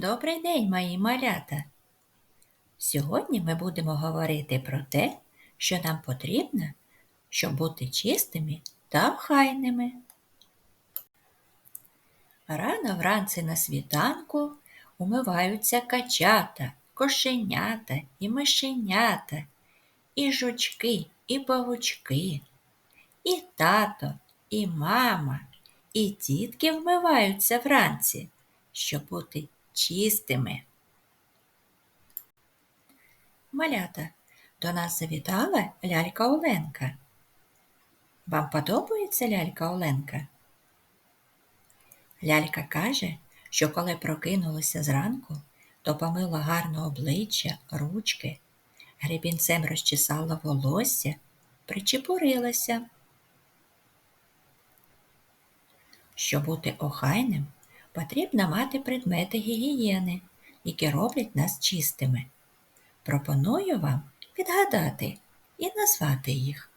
Добрий день, мої малята! Сьогодні ми будемо говорити про те, що нам потрібно, щоб бути чистими та охайними. Рано вранці на світанку умиваються качата, кошенята і мишенята, і жучки, і павучки, і тато, і мама, і тітки вмиваються вранці, щоб бути чистими. Малята, до нас завітала лялька Оленка. Вам подобається лялька Оленка? Лялька каже, що коли прокинулася зранку, то помила гарно обличчя, ручки, гребінцем розчесала волосся, причепурилася. Щоб бути охайним, потрібно мати предмети гігієни, які роблять нас чистими. Пропоную вам відгадати і назвати їх.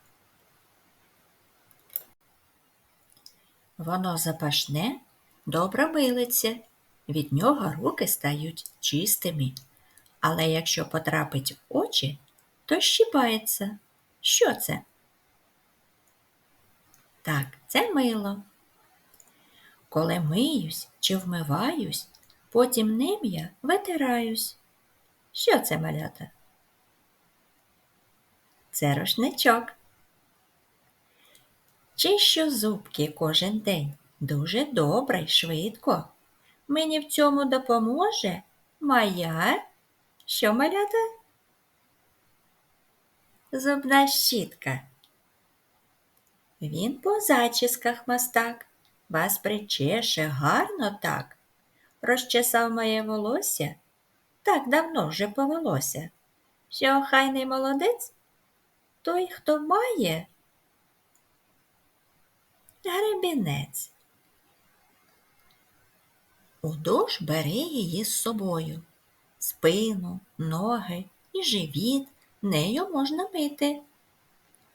Воно запашне, добре милиться, від нього руки стають чистими. Але якщо потрапить в очі, то щіпається. Що це? Так, це мило. Коли миюсь чи вмиваюсь, потім ним я витираюсь. Що це малята? Це рушничок. Чищу зубки кожен день дуже добре й швидко. Мені в цьому допоможе моя що малята? Зубна щітка. Він по зачісках мастак, вас причеше гарно так. Розчесав моє волосся, так давно вже повелося, що охайний молодець той, хто має гребінець. У душ бери її з собою, спину, ноги і живіт нею можна мити.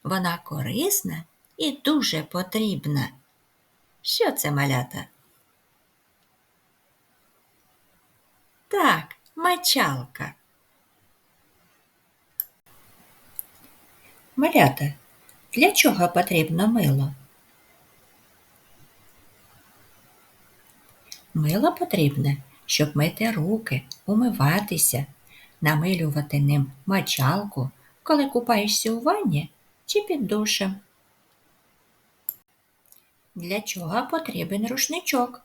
Вона корисна і дуже потрібна. Що це малята? Так, мочалка. Малята, для чого потрібно мило? Мило потрібне, щоб мити руки, умиватися, намилювати ним мочалку, коли купаєшся у ванні чи під душем. Для чого потрібен рушничок?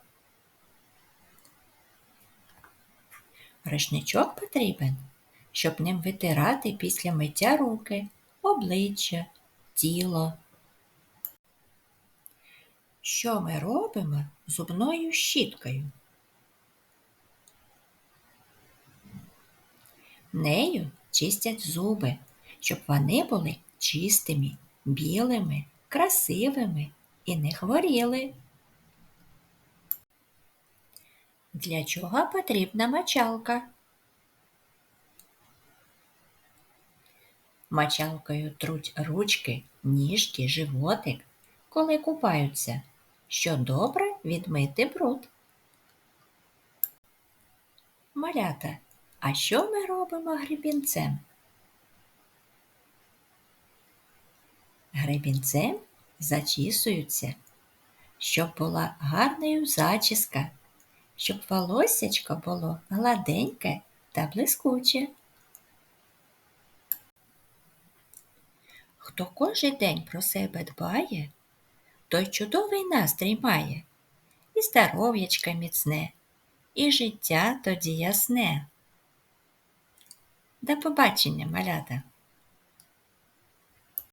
Рушничок потрібен, щоб ним витирати після миття руки, обличчя, тіло. Що ми робимо зубною щіткою? Нею чистять зуби, щоб вони були чистими, білими, красивими і не хворіли. Для чого потрібна мочалка? Мочалкою труть ручки, ніжки, животик, коли купаються, що добре відмити бруд. Малята, а що ми робимо гребінцем? Гребінцем зачісуються, щоб була гарною зачіска, щоб волоссячко було гладеньке та блискуче. Хто кожен день про себе дбає, той чудовий настрій має, і здоров'ячка міцне, і життя тоді ясне. До побачення, малята!